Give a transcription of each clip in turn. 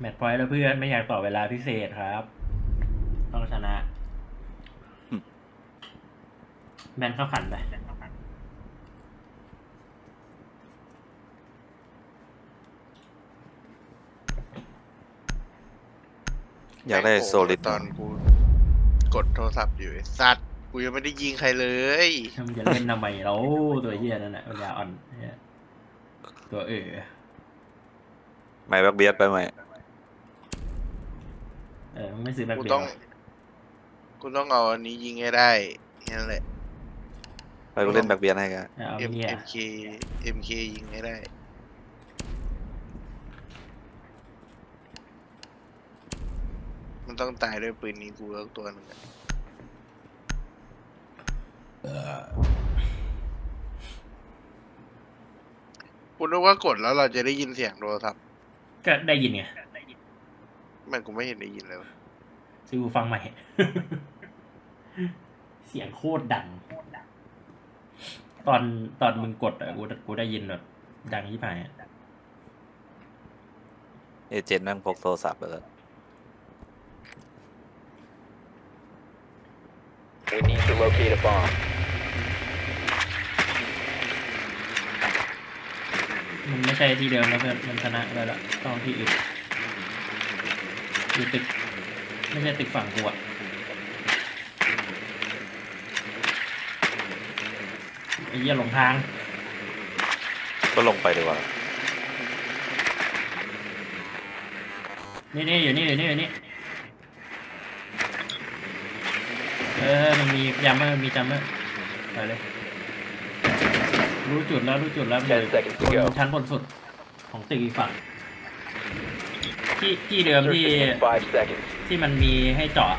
แมตช์พอยต์แล้วเพื่อนไม่อยากต่อเวลาพิเศษครับ ต้องชนะอืมแบนเข้าขันไปอยากได้โซลิดตอนกูกดโทรศัพท์อยู่ไอ้สัตว์กูยังไม่ได้ยิงใครเลยมึงจะเล่นทำไมเราตัวเฮียนั่นแหละปัญญาอ่อนเหี้ยตัวเออไม่แบ็กเบียดไปไหม เออมึงไม่ซื้อแบ็คกูเบลต้อง กูต้องเอาอันนี้ยิงให้ได้แค่นั้นแหละ ไปกูเล่นแบ็กเบียดให้กันเอา M เฮีย MK MK ยิงให้ได้ มันต้องตายด้วยปืนนี้กูแล้วตัวหนึ่งอะกูนึกว่ากดแล้วเราจะได้ยินเสียงโทรศัพท์ก็ได้ยินไง มันกูไม่เห็นได้ยินเลยวะซื้อหูฟังใหม่ เสียงโคตรดัง ตอนตอนมึงกดอะกูกูได้ยินแบบดังที่ผ่านอะเอเจนต์แม่งพกโทรศัพท์ไปแล้ว We need to locate a bomb. มันไม่ใช่ที่เดิมแล้วเพื่อนมันชนะไปแล้วต้องที่อื่น อยู่ตึกไม่ใช่ตึกฝั่งกูอะไอ้เหี้ยหลงทาง ก็ลงไปดีกว่านี่นี่อยู่นี่อยู่นี่อยู่นี่เออมันมีจัมเมอร์มีจัมเมอร์ไปเลย รู้จุดแล้วรู้จุดแล้วมันอยู่ Ten seconds to go บนชั้นบนสุดของตึกอีกฝั่ง ที่ที่เดิมที่ Insertion in five seconds. ที่มันมีให้เจาะ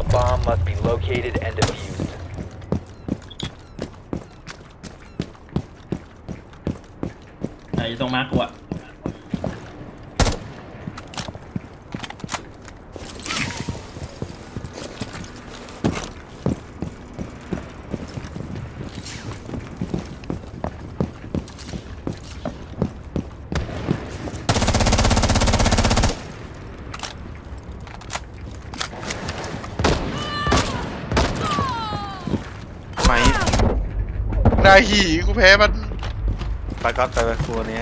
A bomb must be located and defused. แต่อยู่ตรงมาร์กกูอะ ไหมได้หีกูแพ้มันไปก็ไปไปครัวนี้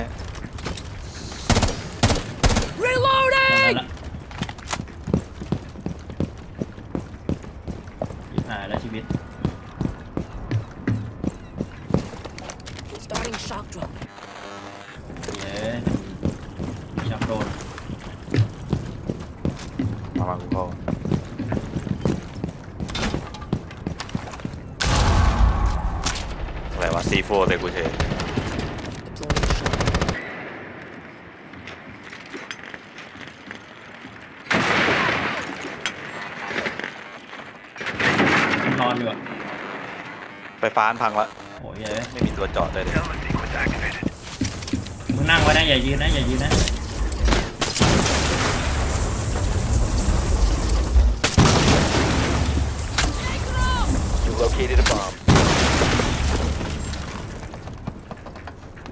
C4 แต่กูเฉยนอนอยู่อะไปฟ้ามันพังละโอ้ยเยยไม่มีตัวเจอดเลยเลย มึงนั่งไว้นะอย่ายืนนะอย่ายืนนะ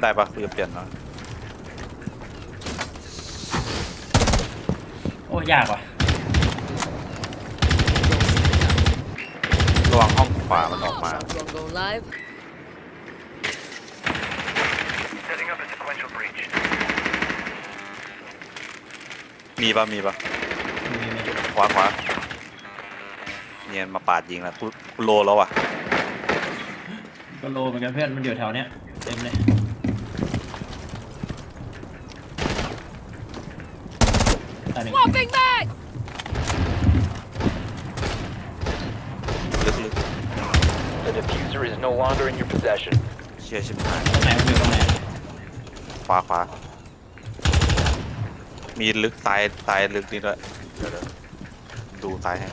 ได้ปะคือเปลี่ยนเนาะโอ้ยากว่ะระวังห้องขวามันออกมา Shock drone go live. Setting up a sequential breach. มีปะมีปะมีมีขวาขวาเนียนมาปาดยิงแล้วกูกูโลแล้วอะก็โลเหมือนกันเพื่อนมันอยู่แถวเนี้ยเต็มเลย ตายหนึ่ง Swapping back! ลึกลึก The diffuser is no longer in your possession. เชี่ยชิบหายตรงไหนมันอยู่ตรงไหนขวาขวามีลึกซ้ายซ้ายลึกนี่ด้วยเดี๋ยวเดี๋ยวดูซ้ายให้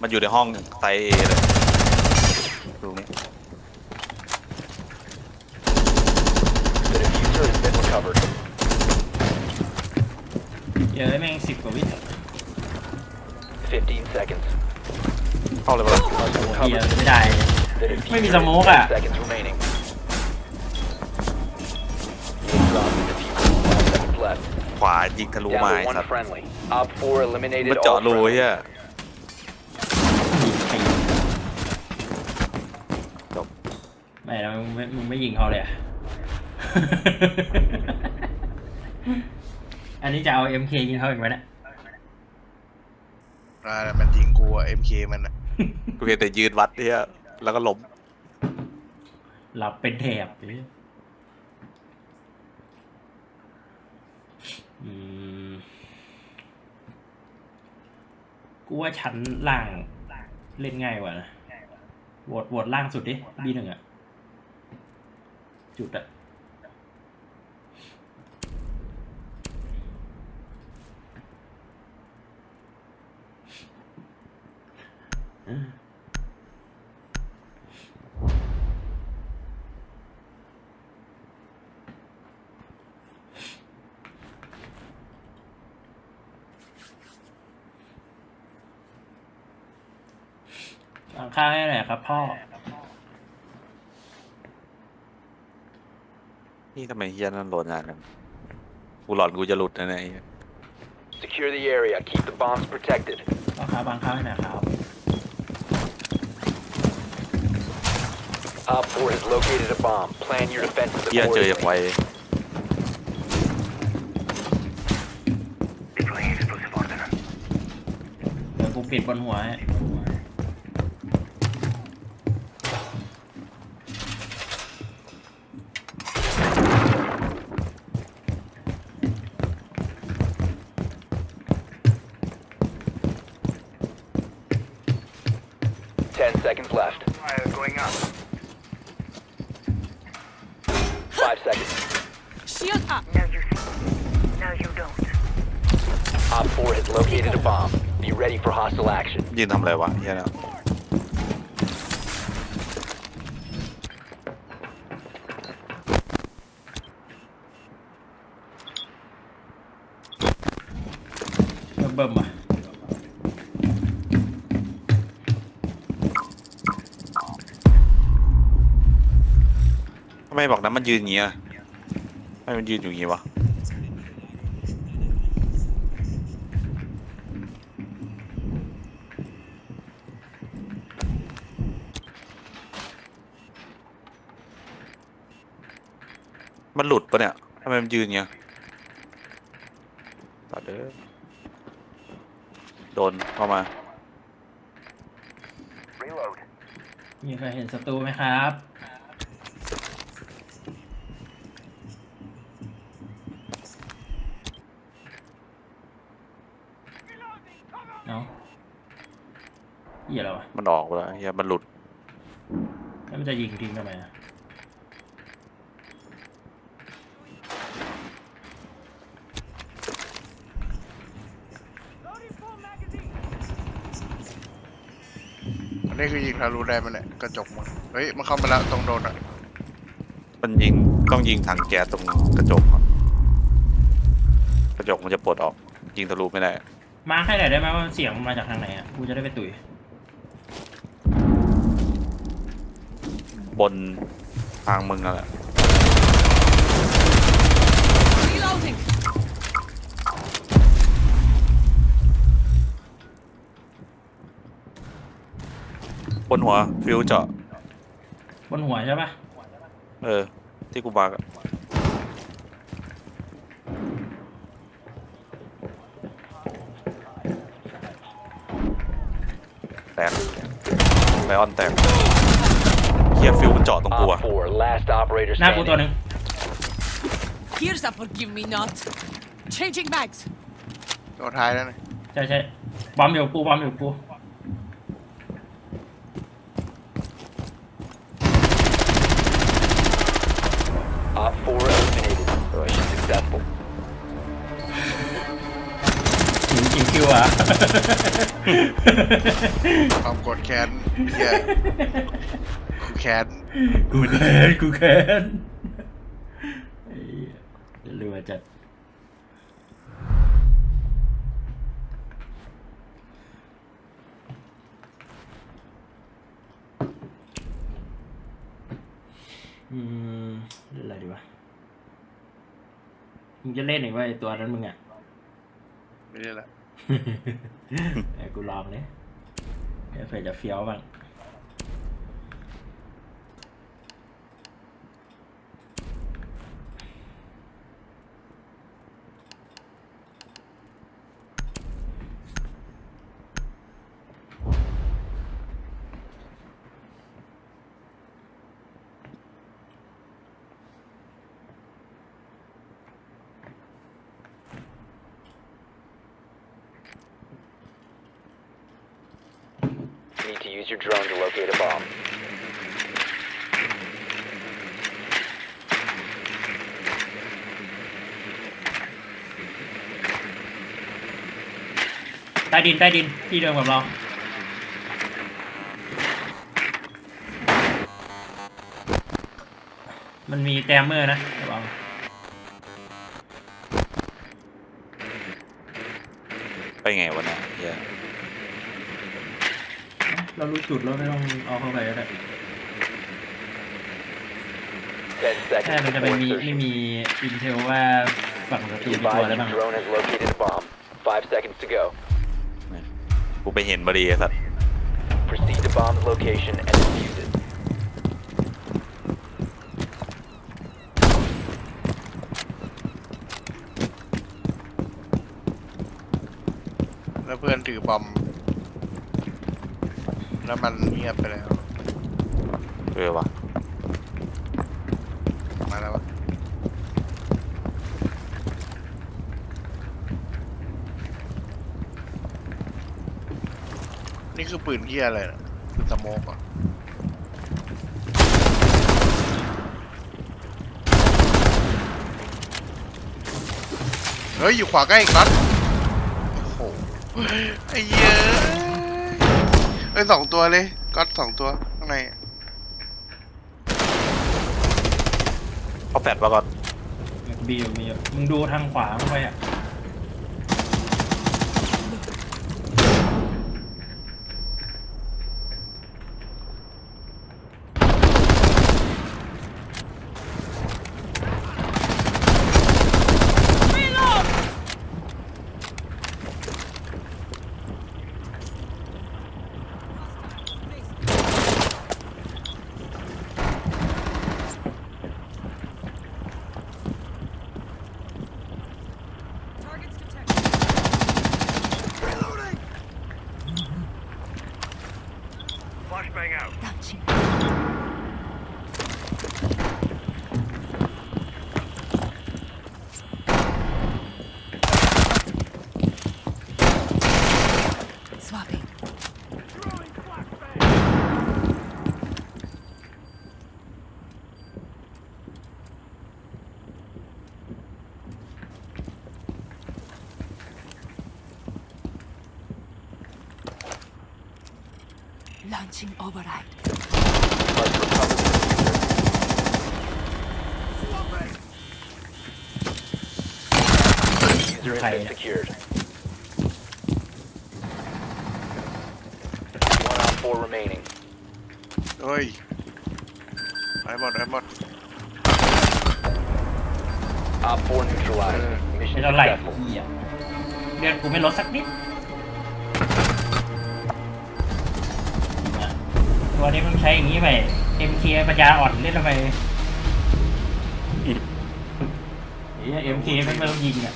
มันอยู่ในห้องซ้ายเอเลยดูนี่ The diffuser has been recovered. เยอะแม่งสิบกว่าวิ 15 seconds. เข้าเลยปะล่ะ Must โอ้เฮีย recover. ไม่ได้ The Maybe diffuser some has more, 10 ah. seconds remaining. You have dropped the วายิงทะลุ Down มา to ไอ้ one สัตว์ friendly. Op 4 eliminated มันเจาะ all รู friendly. เฮียไม่แล้วมึงไม่มึงไม่ยิงเขาเลยอะ อันนี้จะเอา MK ยิงเขาอีกไหมเนี่ย อ่ามันยิงกูอะ MK มันอะกูเห็นแต่ยืนวัดเฮียแล้วก็ล้มหลับเป็นแถบเลยอืมกูว่าชั้นล่างเล่นง่ายกว่านะโหวตโหวตล่างสุดดิบีหนึ่งอะจุดอะ สั่งข้าวให้หน่อยครับพ่อ นี่ทำไมเฮียนั่นโหลดงานกันกูหลอนกูจะหลุดนะเนี่ยไอ้เหี้ย Secure the area. Keep the bombs protected. พ่อค้าบางข้าวให้หน่อยครับ Op 4 has located a bomb. Plan your defenses เฮียเจออย่าง accordingly. ไว Deploying explosive order. เดี๋ยวกูปิดบนหัวให้ 10 seconds left. Fire going up. up. Now you see. Now you don't. Op 4 has located a bomb. Be ready for hostile action. ยืนทำอะไรวะเฮียเนี่ย เบิ่มเบิ่มอ่ะ ทำไมบอกนั้นมันยืนอย่างเงี้ยทำ ไมมันยืนอยู่อย่างงี้วะมันหลุดปะเนี่ยทำไมมันยืนอย่างเงี้ยตัดเด้อโดนเข้ามา Reload. มีใครเห็นศัตรูไหมครับ เนาเหี้ยอะไรวะมันออกไปแล้วเฮียมันหลุดแล้วมันจะยิงทิ้งทำไมอะอันนี้คือยิงทะลุได้ไหมเนี่ยกระจกมันเฮ้ยมันเข้ามาแล้วตรงโดนอะมันยิงต้องยิงถังแก๊สตรงกระจกครับกระจกมันจะปลดออก ยิงทะลุไม่ได้ มาร์คให้หน่อยได้ไหมว่าเสียงมันมาจากทางไหนอะกูจะได้ไปตุ๋ยบนทางมึงนั่นแหละ Reloading. บนหัวฟิวเจาะบนหัวใช่ปะเออ ที่กูมาร์กอะ ออนแตกเฮียฟิวมันเจาะตรงกูอะ Op 4, last operator หน้ากูตัวห standing. นึ่ง Here's a forgive me not. Changing bags. ตัวท้ายแล้วเนี่ยใช่ใช่บอมอยู่กับกูบอมอยู่กั คิวอะความกดแค้นเหี้ยกูแค้นกูแค้นกูแค้นไอ้เหี้ยเรือจัด อืมเล่นอะไรดีวะ มึงจะเล่นอีกว่าไอตัวนั้นมึงอะ ไม่ได้ละ ไอ้กูลองเนี่ยเดี๋ยวเผื่อจะเฟี้ยวบ้าง Need to use your drone to locate a bomb. ใต้ดินใต้ดินที่เดิมกับเรา มันมีแตมเมอร์นะระวังไปไงวะเนี่ยเหี้ย เรารู้จุดแล้วไม่ต้องเอาเข้าไปก็ได้10ใช่ seconds มันจะไป before มี insertion. ไม่มีอินเทลว่าฝั่งศัตรู Be มีตัวอะไร advised บ้าง your drone has located a bomb. Five seconds to go. กูไปเห็นบดีไอ้สัตว์ Proceed to bomb's location and defuse it. แล้วเพื่อนถือบอม แล้วมันเงียบไปแล้ว เออวะมาแล้ววะนี่คือปืนเฮียอะไรนะปืนสโมกเหรอะเฮ้ย อยู่ขวาใกล้อีกนัดโอ้โหไอ้เหี้ย เอ้ยสองตัวเลยก๊อตสองตัวข้างในเขาแฟดมาก่อนบีอยู่มีอยู่มึงดูทางขวาเข้าไปอะ Flashbang out. Launching. Launching override. Must recover the diffuser. User has Okay. been secured. One on four remaining. เฮ้ยไอ้หมดไอ้หมด Op 4 neutralized. ไม่ Mission เท่าไหร่ successful. เหี้ยเลือดกูไม่ลดสักนิด ตัวนี้มึงใช้อย่างนี้ไป MK ปัญญาอ่อนเล่นทำไมเฮีย MK ไม่งไม่ต้องยิงอะ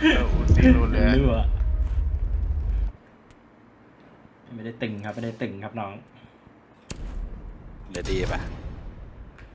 เอออุซีรูนเลยเลือไม่ได้ตึงครับ ไม่ได้ตึงครับน้อง เดี๋ยวดีป่ะเ